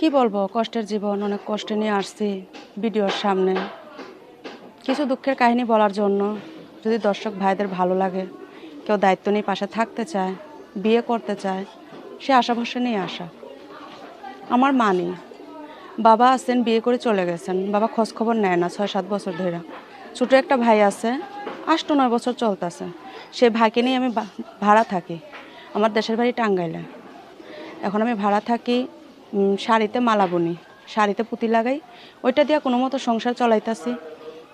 কি বলব, কষ্টের জীবন, অনেক কষ্টে নিয়ে আসছি ভিডিওর সামনে। কিছু দুঃখের কাহিনী বলার জন্য যদি দর্শক ভাইদের ভালো লাগে, কেউ দায়িত্ব নিয়ে পাশে থাকতে চায়, বিয়ে করতে চায়, সে আশা ভরসা নিয়ে আসা। আমার মা নেই বাবা আছেন, বিয়ে করে চলে গেছেন। বাবা খোঁজ খবর নেয় না, ছয় সাত বছর ধরে ছোটো একটা ভাই আছে আষ্ট নয় বছর চলতেছে। সে ভাইকে নিয়ে আমি ভাড়া থাকি। আমার দেশের বাড়ি টাঙ্গাইলে। এখন আমি ভাড়া থাকি শাড়িতে মালা বুনি। শাড়িতে পুঁতি লাগাই। ওইটা দিয়ে কোনো মতো সংসার চলাইতাছি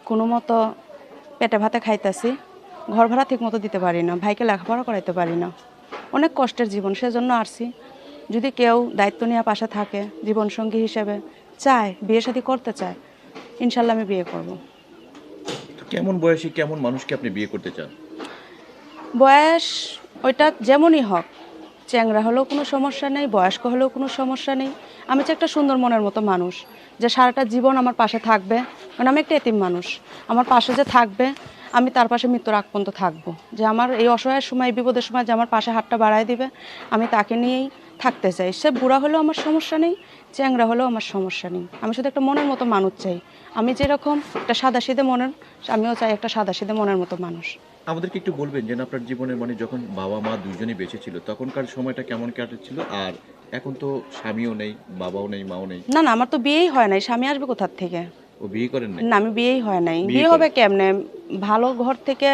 কোনো মতো পেটে ভাতে খাইতাছি। ঘর ভাড়া ঠিক মতো দিতে পারি না ভাইকে লেখাপড়া করাইতে পারি না। অনেক কষ্টের জীবন সেজন্য আসছি যদি কেউ দায়িত্ব নেওয়া পাশে থাকে জীবনসঙ্গী হিসেবে চায় বিয়ে শাদী করতে চায় ইনশাল্লাহ আমি বিয়ে করব। কেমন বয়সী কেমন মানুষকে আপনি বিয়ে করতে চান? বয়স ওইটা যেমনই হোক চ্যাংরা হলেও কোনো সমস্যা নেই, বয়স্ক হলেও কোনো সমস্যা নেই। আমি যে একটা সুন্দর মনের মতো মানুষ, যে সারাটা জীবন আমার পাশে থাকবে। কারণ আমি একটা এতিম মানুষ, আমার পাশে যে থাকবে, আমি তার পাশে মৃত্যুর আগ পর্যন্ত থাকব। যে আমার এই অসহায়ের সময় বিপদের সময় যে আমার পাশে হাতটা বাড়ায় দিবে, আমি তাকে নিয়েই থাকতে চাই। সে বুড়া হলেও আমার সমস্যা নেই চ্যাংরা হলেও আমার সমস্যা নেই। আমি শুধু একটা মনের মতো মানুষ চাই। আমি যেরকম একটা সাদা সিধে মনের আমিও চাই একটা সাদা সিধে মনের মতো মানুষ। আমাদেরকে একটু বলবেন যে আপনার জীবনে মানে যখন বাবা মা দুইজনই বেঁচে ছিল তখনকার সময়টা কেমন কাটেছিল আর এখন তো স্বামীও নেই বাবাও নেই মাও নেই। না না আমার তো বিয়েই হয় নাই। স্বামী আসবে কোথার থেকে? ও বিয়ে করেন না আমি বিয়েই হয় নাই। বিয়ে হবে কেমনে? ভালো ঘর থেকে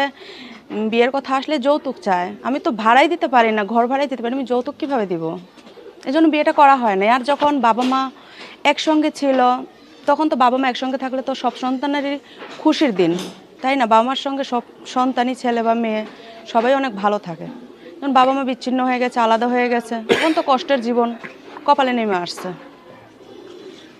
বিয়ের কথা আসলে যৌতুক চায়। আমি তো ভাড়াই দিতে পারি না, ঘর ভাড়াই দিতে পারি আমি যৌতুক কীভাবে দিব? এই জন্য বিয়েটা করা হয় না আর যখন বাবা মা একসঙ্গে ছিল, তখন তো বাবা মা একসঙ্গে থাকলে তো সব সন্তানেরই খুশির দিন। তাই না? বাবা মার সঙ্গে সব সন্তানই ছেলে বা মেয়ে, সবাই অনেক ভালো থাকে। যখন বাবা মা বিচ্ছিন্ন হয়ে গেছে, আলাদা হয়ে গেছে, তখন তো কষ্টের জীবন কপালে নেমে আসছে।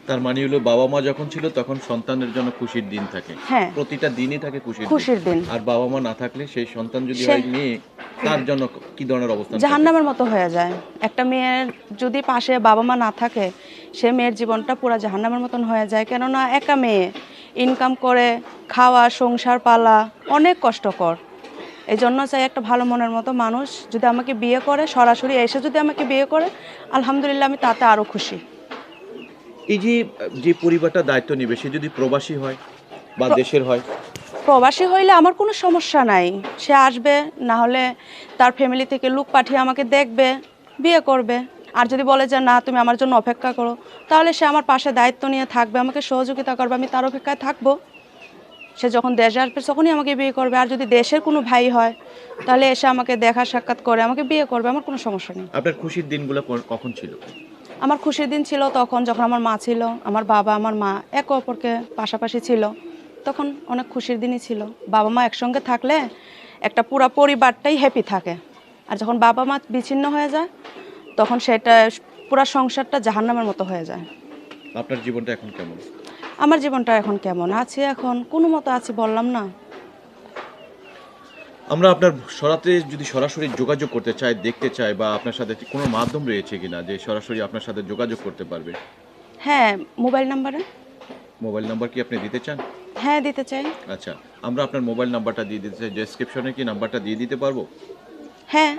তার মানে হলো বাবা মা যখন ছিল তখন সন্তানের জন্য খুশির দিন থাকে। হ্যাঁ। প্রতিটা দিনই থাকে খুশির খুশির দিন। আর বাবা মা না থাকলে সেই সন্তান যদি হয় মেয়ে তার জন্য কি ধরনের অবস্থান থাকে? জাহান্নামের মতো হয়ে যায়। একটা মেয়ের যদি পাশে বাবা মা না থাকে সে মেয়ের জীবনটা পুরো জাহান্নামের মতন হয়ে যায়। কেননা একা মেয়ে ইনকাম করে খাওয়া সংসার পালা অনেক কষ্টকর। এই জন্য চাই একটা ভালো মনের মতো মানুষ। যদি আমাকে বিয়ে করে সরাসরি এসে যদি আমাকে বিয়ে করে আলহামদুলিল্লাহ আমি তাতে আরও খুশি। এই যে যে পরিবারটা দায়িত্ব নেবে সে যদি প্রবাসী হয় বা দেশের হয়? প্রবাসী হইলে আমার কোনো সমস্যা নাই। সে আসবে না হলে তার ফ্যামিলি থেকে লোক পাঠিয়ে আমাকে দেখবে বিয়ে করবে। আর যদি বলে যে না তুমি আমার জন্য অপেক্ষা করো তাহলে সে আমার পাশে দায়িত্ব নিয়ে থাকবে আমাকে সহযোগিতা করবে আমি তার অপেক্ষায় থাকব। সে যখন দেশে আসবে তখনই আমাকে বিয়ে করবে। আর যদি দেশের কোনো ভাই হয় তাহলে এসে আমাকে দেখা সাক্ষাৎ করে আমাকে বিয়ে করবে আমার কোনো সমস্যা নেই। আপনার খুশির দিনগুলো কখন ছিল? আমার খুশির দিন ছিল তখন যখন আমার মা ছিল আমার বাবা আমার মা একে অপরকে পাশাপাশি ছিল। তখন অনেক খুশির দিনই ছিল। বাবা মা একসঙ্গে থাকলে একটা পুরো পরিবারটাই হ্যাপি থাকে। আর যখন বাবা মা বিচ্ছিন্ন হয়ে যায় তখন সেটা পুরো সংসারটা জাহান্নামের মতো হয়ে যায়। আপনার জীবনটা এখন কেমন? আমার জীবনটা এখন কেমন? আছে এখন? কোনো মতো আছে বললাম না। আমরা আপনার সরাতে যদি সরাসরি যোগাযোগ করতে চাই দেখতে চাই বা আপনার সাথে কোনো মাধ্যম রয়েছে কিনা যে সরাসরি আপনার সাথে যোগাযোগ করতে পারবে? হ্যাঁ মোবাইল নাম্বারে। মোবাইল নাম্বার কি আপনি দিতে চান? হ্যাঁ দিতে চাই। আচ্ছা আমরা আপনার মোবাইল নাম্বারটা দিয়ে দিতে চাই ডেসক্রিপশনে কি নাম্বারটা দিয়ে দিতে পারব? হ্যাঁ।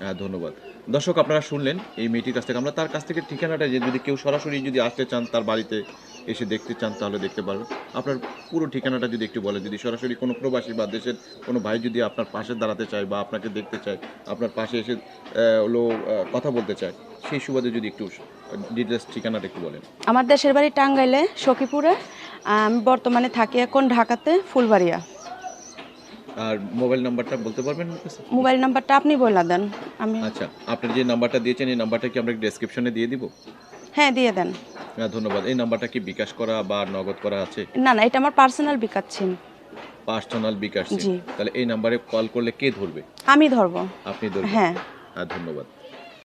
হ্যাঁ ধন্যবাদ। দর্শক আপনারা শুনলেন এই মেয়েটির কাছ থেকে। আমরা তার কাছ থেকে ঠিকানাটা যে যদি কেউ সরাসরি যদি আসতে চান তার বাড়িতে এসে দেখতে চান তাহলে দেখতে পারবেন। আপনার পুরো ঠিকানাটা যদি একটু বলেন যদি সরাসরি কোনো প্রবাসী বা দেশের কোনো ভাই যদি আপনার পাশে দাঁড়াতে চায় বা আপনাকে দেখতে চায় আপনার পাশে এসে হলো কথা বলতে চায় সেই সুবাদে যদি একটু ডিটেলস ঠিকানাটা একটু বলেন। আমার দেশের বাড়ি টাঙ্গাইলে সখীপুরে। আমি বর্তমানে থাকি এখন ঢাকাতে ফুলবাড়িয়া। আর মোবাইল নাম্বারটা বলতে পারবেন মোবাইল নাম্বারটা আপনি বলে দেন আমি আচ্ছা আপনার যে নাম্বারটা দিয়েছেন এই নাম্বারটা কি আমরা ডেসক্রিপশনে দিয়ে দিব? হ্যাঁ দিয়ে দেন। ধন্যবাদ। এই নাম্বারটা কি বিকাশ করা বা নগদ করা আছে? না না এটা আমার পার্সোনাল বিকাশ সিম। পার্সোনাল বিকাশ সিম। তাহলে এই নাম্বারে কল করলে কে ধরবে? আমি ধরবো। আপনি ধরবেন। হ্যাঁ। হ্যাঁ ধন্যবাদ।